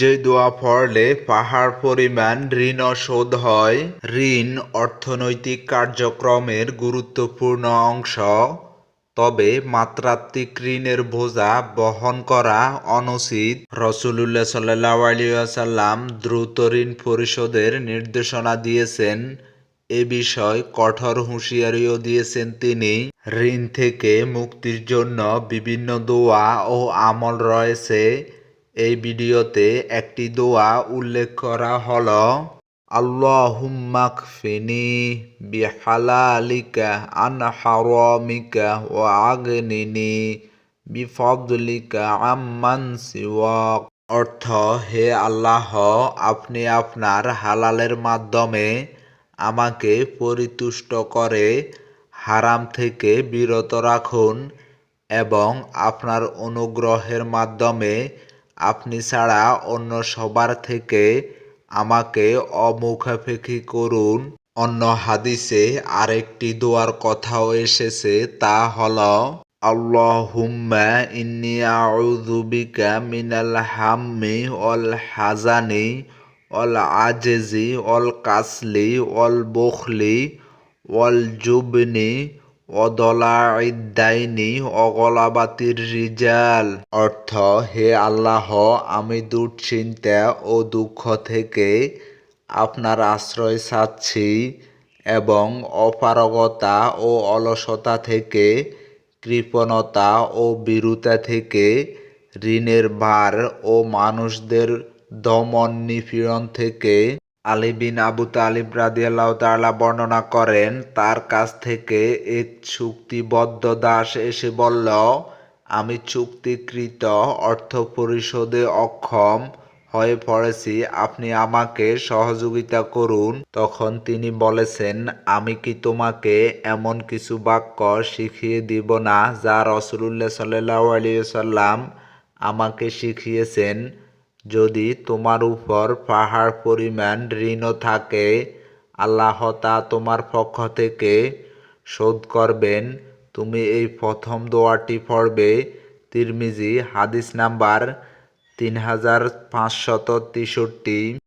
যে দোয়া পড়লে পাহাড় পরিমাণ ঋণও শোধ হয়। ঋণ অর্থনৈতিক কার্যক্রমের গুরুত্বপূর্ণ অংশ। তবে মাত্রাত্মিক ঋণের বোঝা বহন করা অনুচিত। রসুলুল্লাহ সাল্লাহ আলিয়াল্লাম দ্রুত ঋণ পরিশোধের নির্দেশনা দিয়েছেন। এ বিষয় কঠোর হুঁশিয়ারিও দিয়েছেন তিনি। ঋণ থেকে মুক্তির জন্য বিভিন্ন দোয়া ও আমল রয়েছে। এই ভিডিওতে একটি দোয়া উল্লেখ করা হলো, আল্লাহুম্মা কফিনি বিহালালিকা আন হারামিকা ওয়া আগনিনি বিফদলিকা আম্মান সিওয়াক অর্থ, হে আল্লাহ, আপনি আপনার হালালের মাধ্যমে আমাকে পরিতুষ্ট করে হারাম থেকে বিরত রাখুন এবং আপনার অনুগ্রহের মাধ্যমে আপনি ছাড়া অন্য সবার থেকে আমাকে অমুখাপেক্ষী করুন। অন্য হাদিসে আরেকটি দোয়ার কথাও এসেছে, তা হল, আল্লাহুম্মা ইন্নি আউযু মিনাল হাম্মি ওয়াল হাজানি ওয়াল আজজি ওয়াল কাসলি ওয়াল বুখলি ওয়াল জুবনি অদলাইদাইনি অগলাবাতির রিজাল। অর্থ, হে আল্লাহ, আমি দুশ্চিন্তা ও দুঃখ থেকে আপনার আশ্রয় চাচ্ছি এবং অপারগতা ও অলসতা থেকে, কৃপণতা ও বীরুতা থেকে, ঋণের ভার ও মানুষদের দমন নিপীড়ন থেকে আলী বিন আবু তালিব রাদিয়াল্লাহু তাআলা বর্ণনা করেন, তার কাছ থেকে এক চুক্তিবদ্ধ দাস এসে বলল, আমি চুক্তিকৃত অর্থ পরিশোধে অক্ষম হয়ে পড়েছি, আপনি আমাকে সহযোগিতা করুন। তখন তিনি বলেছেন, আমি কি তোমাকে এমন কিছু বাক্য শিখিয়ে দিব না, যা রসুলুল্লাহ সাল্লাহ আলিয়াল্লাম আমাকে শিখিয়েছেন? যদি তোমার উপর পাহাড় পরিমাণ ঋণও থাকে, আল্লাহ তা তোমার পক্ষ থেকে শোধ করবেন। তুমি এই প্রথম দোয়াটি পড়বে, তিরমিজি, হাদিস নাম্বার তিন হাজার পাঁচশত তেষট্টি।